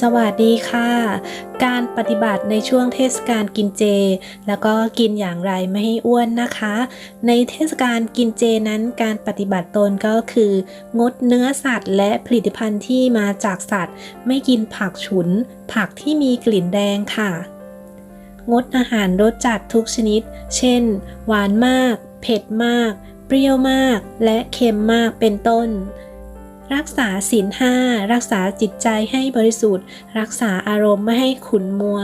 สวัสดีค่ะ การปฏิบัติในช่วงเทศกาลกินเจ แล้วก็กินอย่างไรไม่ให้อ้วนนะคะ ในเทศกาลกินเจนั้นการปฏิบัติตนก็คือ งดเนื้อสัตว์ และผลิตภัณฑ์ที่มาจากสัตว์ ไม่กินผักฉุน ผักที่มีกลิ่นแดงค่ะ งดอาหารรสจัดทุกชนิด เช่น หวานมาก เผ็ดมาก เปรี้ยวมาก และเค็มมากเป็นต้น รักษาศีลห้ารักษาจิตใจให้บริสุทธิ์ รักษาอารมณ์ไม่ให้ขุนมัว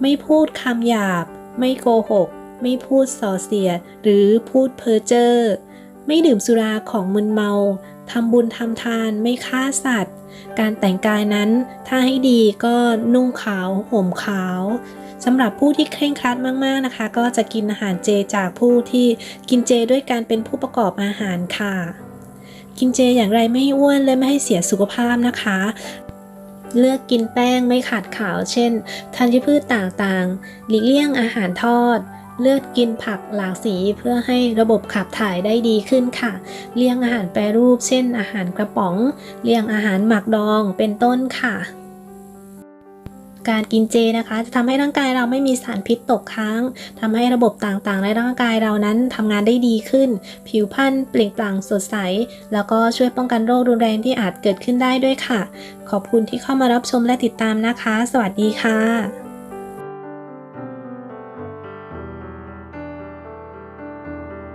ไม่พูดคำหยาบ ไม่โกหก ไม่พูดส่อเสียด หรือพูดเพ้อเจ้อไม่ดื่มสุราของมึนเมาทำบุญทำทานไม่ฆ่าสัตว์ การแต่งกายนั้นถ้าให้ดีก็นุ่งขาวห่มขาวสำหรับผู้ที่เคร่งครัดมากๆนะคะ ก็จะกินอาหารเจจากผู้ที่กินเจด้วยการเป็นผู้ประกอบอาหารค่ะ กินเจอย่างไรไม่ให้อ้วนและไม่ให้เสียสุขภาพนะคะ เลือกกินแป้งไม่ขาดขาว เช่นธัญพืชต่างๆ หลีกเลี่ยงอาหารทอด เลือกกินผักหลากสีเพื่อให้ระบบขับถ่ายได้ดีขึ้นค่ะ เลี่ยงอาหารแปรรูป เช่น อาหารกระป๋อง เลี่ยงอาหารหมักดองเป็นต้นค่ะ การกินเจนะคะ จะทำให้ร่างกายเราไม่มีสารพิษตกค้างทำให้ระบบต่างๆ ในร่างกายเรานั้นทำงานได้ดีขึ้น ผิวพรรณเปล่งปลั่งสดใส แล้วก็ช่วยป้องกันโรครุนแรงที่อาจเกิดขึ้นได้ด้วยค่ะ ขอบคุณที่เข้ามารับชมและติดตามนะคะ สวัสดีค่ะ